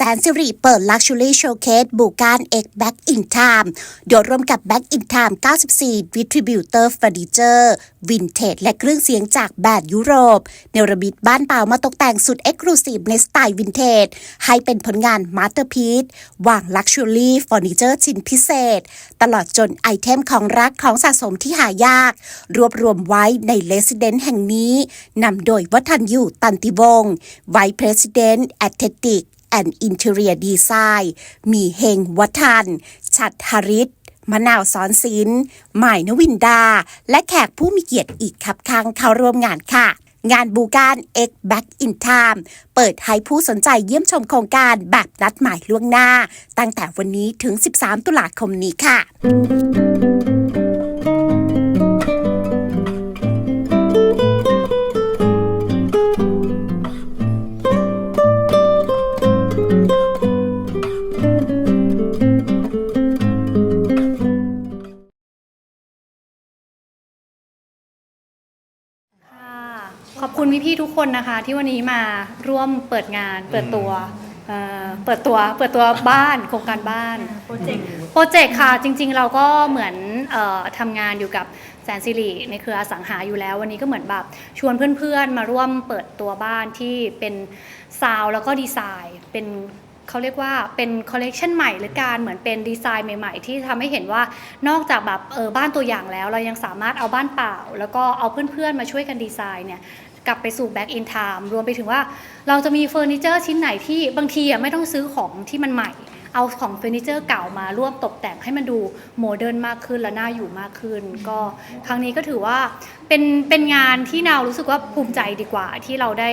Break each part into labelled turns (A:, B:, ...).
A: แสนสิริเปิด Luxury Showcase บูการเอ็กแบ็กอินไทม์โดยร่วมกับ Back in Time 94 Distributor Furniture Vintage และเครื่องเสียงจากแบรนด์ยุโรป เนรมิตบ้านเปล่ามาตกแต่งสุดเอ็กซ์คลูซีฟในสไตล์วินเทจ ให้เป็นผลงานมาสเตอร์พีซวาง Luxury Furniture ชิ้นพิเศษ ตลอดจนไอเทมของรักของสะสมที่หายาก รวบรวมไว้ใน Resident แห่งนี้นำโดยวัฒนยูตันติวงศ์ Vice President Aesthetic and Interior Design มีเฮงวัฒนชัดฮาริตมะนาวสอนศิลป์หมายนวินดา และแขกผู้มีเกียรติอีกครับข้างเข้าร่วมงานค่ะ งานบูการ X Back in Time เปิดให้ผู้สนใจเยี่ยมชมโครงการแบบนัดหมายล่วงหน้า ตั้งแต่วันนี้ถึง 13 ตุลาคมนี้ค่ะ
B: ขอบคุณพี่ๆทุกคนนะคะ ที่วันนี้มาร่วมเปิดงานเปิดตัวเอ่อเปิดตัวเปิดตัวบ้านโครงการบ้าน
C: โปรเจกต์
B: โปรเจกต์ค่ะจริงๆเราก็เหมือนเออทำงานอยู่กับแสนสิริในเครืออสังหาอยู่แล้ว วันนี้ก็เหมือนแบบชวนเพื่อนๆ มาร่วมเปิดตัวบ้านที่เป็นซาวด์แล้วก็ดีไซน์ เป็นเขาเรียกว่าเป็นคอลเลกชันใหม่หรือการเหมือนเป็นดีไซน์ใหม่ๆ ที่ทำให้เห็นว่านอกจากแบบเออบ้านตัวอย่างแล้ว เรายังสามารถเอาบ้านเปล่า แล้วก็เอาเพื่อนๆมาช่วยกันดีไซน์เนี่ย กลับไปสู่ back in time รวมไปถึงว่าเราจะมีเฟอร์นิเจอร์ชิ้นไหนที่บางทีอะไม่ต้องซื้อของที่มันใหม่ เอาของเฟอร์นิเจอร์เก่ามาร่วมตกแต่งให้มันดูโมเดิร์นมากขึ้นและน่าอยู่มากขึ้น ก็ครั้งนี้ก็ถือว่าเป็นเป็นงานที่นาวรู้สึกว่าภูมิใจดีกว่าที่เราได้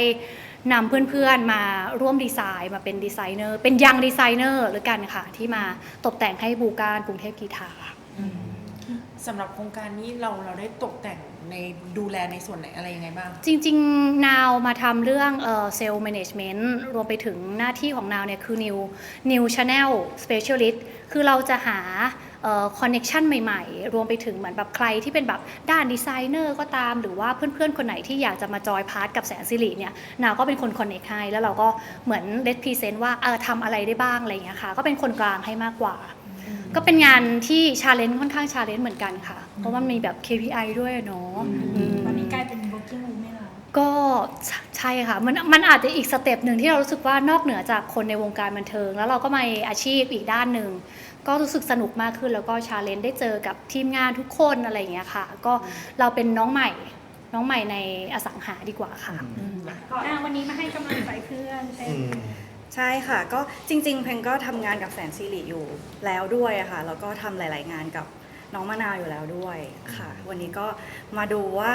B: นำเพื่อนๆมาร่วมดีไซน์มาเป็นดีไซเนอร์เป็นยังดีไซเนอร์หรือกันค่ะ ที่มาตกแต่งให้บูการกรุงเทพกีฬา
C: สำหรับโครงการนี้เราเราได้ตกแต่งในดูแลในส่วนไหนอะไรยังไงบ้าง
B: จริงๆ นาวมาทำเรื่องเซลล์แมネจเมนต์รวมไปถึงหน้าที่ของนาวเนี่ยคือ new new channel specialist คือเราจะหาคอนเน็ชันใหม่ๆ รวมไปถึงเหมือนแบบใครที่เป็นแบบด้านดีไซเนอร์ก็ตาม หรือว่าเพื่อนๆ คนไหนที่อยากจะมาจอยพาร์ทกับแสนสิริเนี่ยนาวก็เป็นคนคอนเน็กให้แล้วเราก็เหมือนเลดพรีเซนต์ว่าเออทำอะไรได้บ้างอะไรอย่างเงี้ยค่ะก็เป็นคนกลางให้มากกว่า ก็เป็นงานที่ชาเลนจ์ค่อนข้างชาเลนจ์เหมือนกันค่ะ เพราะว่ามันมีแบบ KPI ด้วยอะเนาะอืม
D: ตอนนี้กลายเป็น working woman แล้ว
B: ก็ใช่ใช่ค่ะ มันมันอาจจะอีกสเต็ปหนึ่งที่เรารู้สึกว่านอกเหนือจากคนในวงการบันเทิง แล้วเราก็มาอาชีพอีกด้านหนึ่งก็รู้สึกสนุกมากขึ้นแล้วก็ชาเลนจ์ได้เจอกับทีมงานทุกคนอะไรอย่างเงี้ยค่ะ ก็เราเป็นน้องใหม่น้องใหม่ในอสังหาดีกว่าค่ะ
D: ก่อนหน้าวันนี้มาให้กำลังใจเพื่อนเต้น
E: ใช่ค่ะ ก็จริง ๆ เพลงก็ทำงานกับแสนสิริอยู่แล้วด้วยอะค่ะ แล้วก็ทำหลาย ๆ งานกับน้องมะนาวอยู่แล้วด้วยค่ะ วันนี้ก็มาดูว่า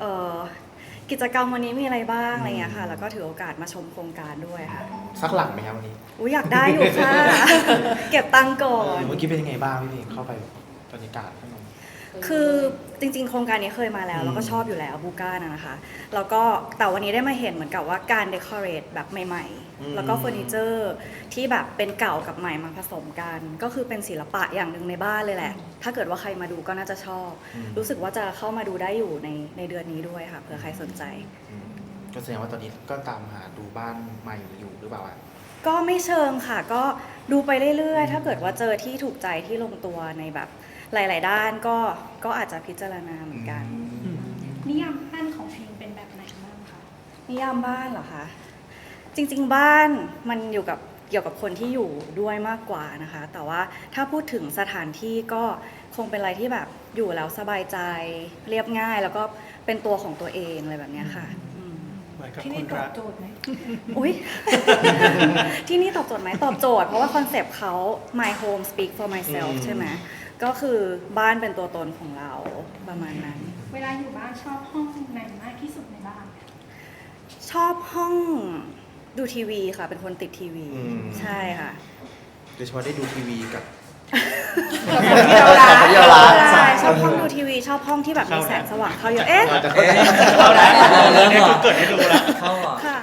E: เอ่อกิจกรรมวันนี้มีอะไรบ้างอะไรเงี้ยค่ะ แล้วก็ถือโอกาสมาชมโครงการด้วยค่ะ
F: สักหลังไหมครับวันนี้
E: อุ้ยอยากได้อยู่ค่ะ เก็บตังค์ก่อน
F: เมื่อกี้เป็นยังไงบ้างพี่เพลงเข้าไปบรรยากาศข้างใน
E: คือจริงๆ โครงการนี้เคยมาแล้ว
F: อืม
E: แล้วก็ชอบอยู่แล้วบูก้านะนะคะ แล้วก็แต่วันนี้ได้มาเห็นเหมือนกับว่าการเดคอเรทแบบใหม่ ๆ แล้วก็เฟอร์นิเจอร์ที่แบบเป็นเก่ากับใหม่มาผสมกัน ก็คือเป็นศิลปะอย่างหนึ่งในบ้านเลยแหละ ถ้าเกิดว่าใครมาดูก็น่าจะชอบ รู้สึกว่าจะเข้ามาดูได้อยู่ในในเดือนนี้ด้วยค่ะเผื่อใครสนใจ
F: อืมก็แสดงว่าตอนนี้ก็ตามหาดูบ้านใหม่อยู่หรือเปล่าอะ
E: ก็ไม่เชิงค่ะ ก็ดูไปเรื่อยๆ ถ้าเกิดว่าเจอที่ถูกใจที่ลงตัวในแบบหลาย ๆ ด้านก็ก็อาจจะพิจารณาเหมือนกัน
D: นิยามบ้านของเพลงเป็นแบบไหนบ้างคะ
E: นิยามบ้านเหรอคะจริง ๆ บ้านมันอยู่กับเกี่ยวกับคนที่อยู่ด้วยมากกว่านะคะ แต่ว่าถ้าพูดถึงสถานที่ก็คงเป็นอะไรที่แบบอยู่แล้วสบายใจเรียบง่าย แล้วก็เป็นตัวของตัวเองอะไรแบบเนี้ยค่ะ อืม
D: ที่นี่ตอบโจทย์ไหม
E: อุ้ย ที่นี่ตอบโจทย์ไหมตอบโจทย์เพราะว่าคอนเซปต์เขา my home speak for myself ใช่ไหมก็คือบ้านเป็นตัวตนของเราประมาณนั้น
D: เวลาอยู่บ้านชอบห้องไหนมากที่สุดในบ้าน
E: ชอบห้องดูทีวีค่ะ เป็นคนติดทีวีใช่ค่ะ
F: โดยเฉพาะได้ดูทีวีกับ
E: ที่เรารัก
F: ที่เรารัก
E: ใช่ชอบห้องดูทีวี ชอบห้องที่แบบมีแสงสว่างเข้าเยอะเอ๊ะ
F: เราจะ
G: เข้าแล้วเรื่องนี้คือเกิดให้ดูแล้ว
E: ค่ะ